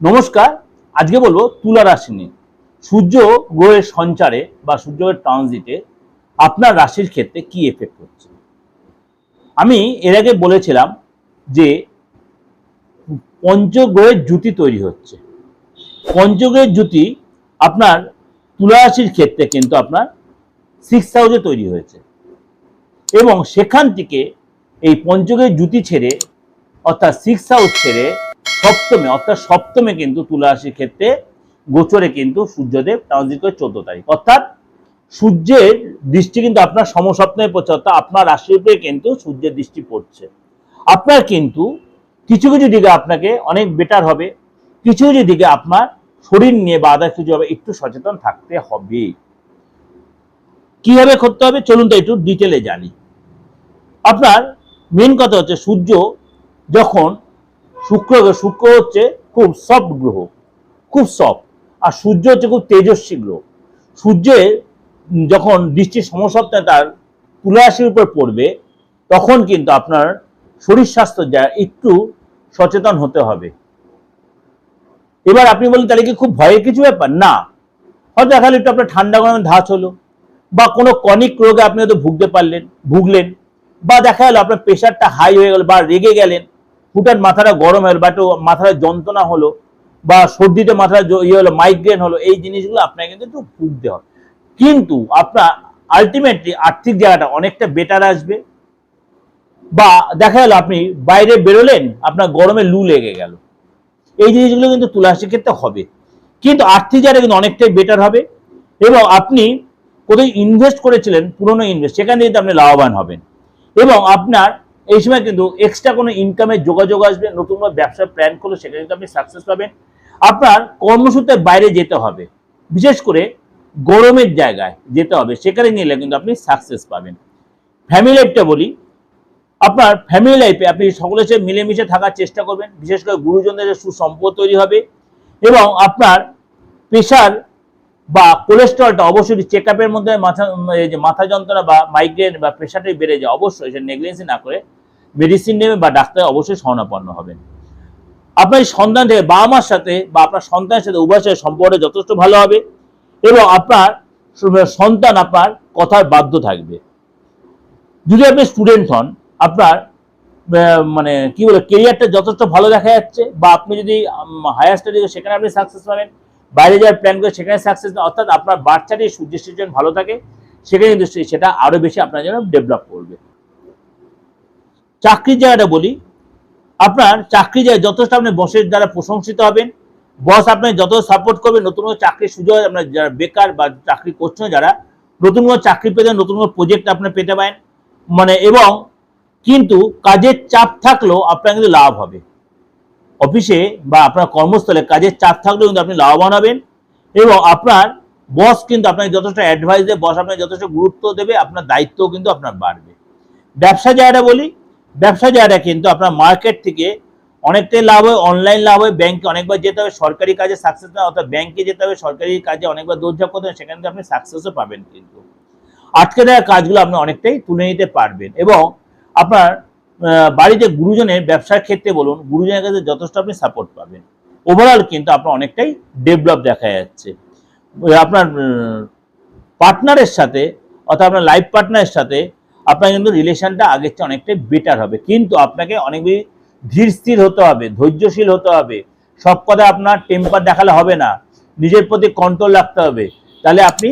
নমস্কার, আজকে বলব তুলা রাশি নিয়ে। সূর্য গ্রহের সঞ্চারে বা সূর্যের ট্রানজিটে আপনার রাশির ক্ষেত্রে কি এফেক্ট হচ্ছে আমি এর আগে বলেছিলাম যে পঞ্চগ্রহের জুতি তৈরি হচ্ছে। পঞ্চগ্রহের জুতি আপনার তুলা রাশির ক্ষেত্রে কিন্তু আপনার সিক্স হাউসে তৈরি হয়েছে। এবং সেখান থেকে এই পঞ্চগ্রহের জুতি ছেড়ে অর্থাৎ সিক্স হাউস ছেড়ে সপ্তমে, অর্থাৎ সপ্তমে কিন্তু তুলা ক্ষেত্রে গোচরে কিন্তু সূর্যদেব ট্রানজিট চোদ্দ তারিখ। অর্থাৎ সূর্যের দৃষ্টি কিন্তু আপনার সমসপ্তমে পড়ছে, অর্থাৎ আপনার রাশির উপরে কিন্তু সূর্যের দৃষ্টি পড়ছে। আপনার কিন্তু কিছু কিছু দিকে আপনাকে অনেক বেটার হবে, কিছু কিছু দিকে আপনার শরীর নিয়ে বা আদার কিছু হবে, একটু সচেতন থাকতে হবে। কীভাবে করতে হবে? চলুন তো একটু ডিটেলে জানি। আপনার মেন কথা হচ্ছে সূর্য যখন শুক্র শুক্র হচ্ছে খুব সফট গ্রহ, খুব সফট আর সূর্য হচ্ছে খুব তেজস্বী গ্রহ। সূর্যের যখন দৃষ্টির সমসপ্তাহে তার তুলা রাশির উপর পড়বে, তখন কিন্তু আপনার শরীর স্বাস্থ্য যা একটু সচেতন হতে হবে। এবার আপনি বলেন তাহলে কি খুব ভয়ের কিছু ব্যাপার? না। হয়তো দেখালে একটু আপনার ঠান্ডা গরমে ধাঁচ হলো, বা কোনো কনিক রোগে আপনি হয়তো ভুগতে পারলেন, ভুগলেন, বা দেখা গেল আপনার প্রেশারটা হাই হয়ে গেল, বা রেগে গেলেন হুটার মাথাটা গরম হলো বা একটু যন্ত্রণা হলো বা সর্দিতে মাথার ইয়ে হলো মাইগ্রেন হলো, এই জিনিসগুলো আপনাকে কিন্তু একটু ভুগতে হবে। কিন্তু আপনার আলটিমেটলি আর্থিক জায়গাটা অনেকটা বেটার আসবে। বা দেখা গেল আপনি বাইরে বেরোলেন, আপনার গরমে লু লেগে গেল। এই জিনিসগুলো কিন্তু তুলারাশির ক্ষেত্রে হবে। কিন্তু আর্থিক জায়গাটা কিন্তু অনেকটাই বেটার হবে এবং আপনি কোথায় ইনভেস্ট করেছিলেন, পুরনো ইনভেস্ট সেখানে কিন্তু আপনি লাভবান হবেন। এবং আপনার এই সময় কিন্তু এক্সট্রা কোনো ইনকামের যোগাযোগ আসবে, নতুন কোনো ব্যবসার প্ল্যান করলে সেখানে কিন্তু আপনি সাকসেস পাবেন। আপনার কর্মসূত্রে বাইরে যেতে হবে, বিশেষ করে গরমের জায়গায় যেতে হবে, সেখানে নিলে কিন্তু আপনি সাকসেস পাবেন। ফ্যামিলি লাইফটা বলি, আপনার ফ্যামিলি লাইফে আপনি সকলের সাথে মিলেমিশে থাকার চেষ্টা করবেন, বিশেষ করে গুরুজনদের সুসম্পদ তৈরি হবে এবং আপনার প্রেশার বা কোলেস্ট্রলটা অবশ্যই চেক আপের মধ্যে মাথা মাথা যন্ত্রণা বা মাইগ্রেন বা প্রেশারটাই বেড়ে যায়, অবশ্যই সেটা নেগলেন্সি না করে মেডিসিন নেবে বা ডাক্তার অবশ্যই শরণাপন্ন হবেন। আপনার সন্তান থেকে বাবা মার সাথে বা আপনার সন্তানের সাথে উভয়ের সাথে যথেষ্ট ভালো হবে এবং আপনার সন্তান আপনার কথার বাধ্য থাকবে। যদি আপনি স্টুডেন্ট হন, আপনার মানে কি বলে, কেরিয়ারটা যথেষ্ট ভালো দেখা যাচ্ছে বা আপনি যদি হায়ার স্টাডি সেখানে আপনি সাকসেস পাবেন, বাইরে যাওয়ার প্ল্যান করে সেখানে সাকসেস অর্থাৎ আপনার বাচ্চাটি সূর্য সিজন ভালো থাকে, সেখানে কিন্তু সেটা আরও বেশি আপনার জন্য ডেভেলপ করবে। চাকরির জায়গাটা বলি, আপনার চাকরি জায়গায় যথেষ্ট আপনি বসের দ্বারা প্রশংসিত হবেন বস আপনাকে যত সাপোর্ট করবে, নতুন কোনো চাকরির সুযোগ আপনার যারা বেকার বা চাকরি করছেন যারা, নতুন কোনো চাকরি পেতে নতুন কোনো প্রজেক্ট আপনি পেতে পারেন। মানে এবং কিন্তু কাজের চাপ থাকলেও আপনার কিন্তু লাভ হবে। অফিসে বা আপনার কর্মস্থলে কাজের চাপ থাকলেও কিন্তু আপনি লাভবান হবেন এবং আপনার বস কিন্তু আপনাকে যথেষ্ট অ্যাডভাইস দেবে বস আপনাকে যথেষ্ট গুরুত্ব দেবে, আপনার দায়িত্বও কিন্তু আপনার বাড়বে। ব্যবসা জায়গাটা বলি ব্যবসা জায়গাটা কিন্তু আপনার মার্কেট থেকে অনেকটাই লাভ হয় অনলাইন লাভ হয় ব্যাংকে অনেকবার যেতে হবে, সরকারি কাজে সাকসেস না, অর্থাৎ ব্যাংকে যেতে হবে, সরকারি কাজে অনেকবার দৌড়ঝাঁপ করতে হবে, সেখানে কিন্তু আপনি সাকসেসও পাবেন কিন্তু। আটকে দেওয়া কাজগুলো আপনি অনেকটাই তুলে নিতে পারবেন এবং আপনার বাড়িতে গুরুজনের ব্যবসার ক্ষেত্রে বলুন, গুরুজনের কাছে যথেষ্ট আপনি সাপোর্ট পাবেন। ওভারঅল কিন্তু আপনার অনেকটাই ডেভেলপ দেখা যাচ্ছে। আপনার পার্টনারের সাথে, অর্থাৎ আপনার লাইফ পার্টনারের সাথে আপনার কিন্তু রিলেশনটা আগের চেয়ে অনেকটাই বেটার হবে। কিন্তু আপনাকে অনেক বেশি ধীর স্থির হতে হবে, ধৈর্যশীল হতে হবে। সব কথা আপনার টেম্পার দেখালে হবে না। নিজের প্রতি কন্ট্রোল রাখতে হবে। তাহলে আপনি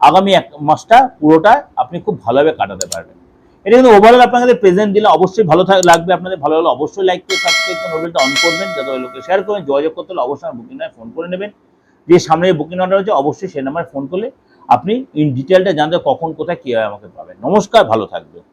আগামী এক মাসটা পুরোটা আপনি খুব ভালোভাবে কাটাতে পারবেন। এটা কিন্তু ওভারঅল আপনাদের প্রেজেন্ট দিলে অবশ্যই ভালো লাগবে। আপনাদের ভালো হলে অবশ্যই লাইক করে সাবস্ক্রাইব করে মোবাইলটা অন করবেন। যাতে লোকে শেয়ার করবেন। যোগাযোগ করতে হলে অবশ্যই বুকিং নয় ফোন করে নেবেন। যে সামনে বুকিং অর্ডার হচ্ছে অবশ্যই সেই নাম্বারে ফোন করলে আপনি ইন ডিটেলটা জানতে কখন কোথায় কীভাবে আমাকে পাবেন। নমস্কার ভালো থাকবেন।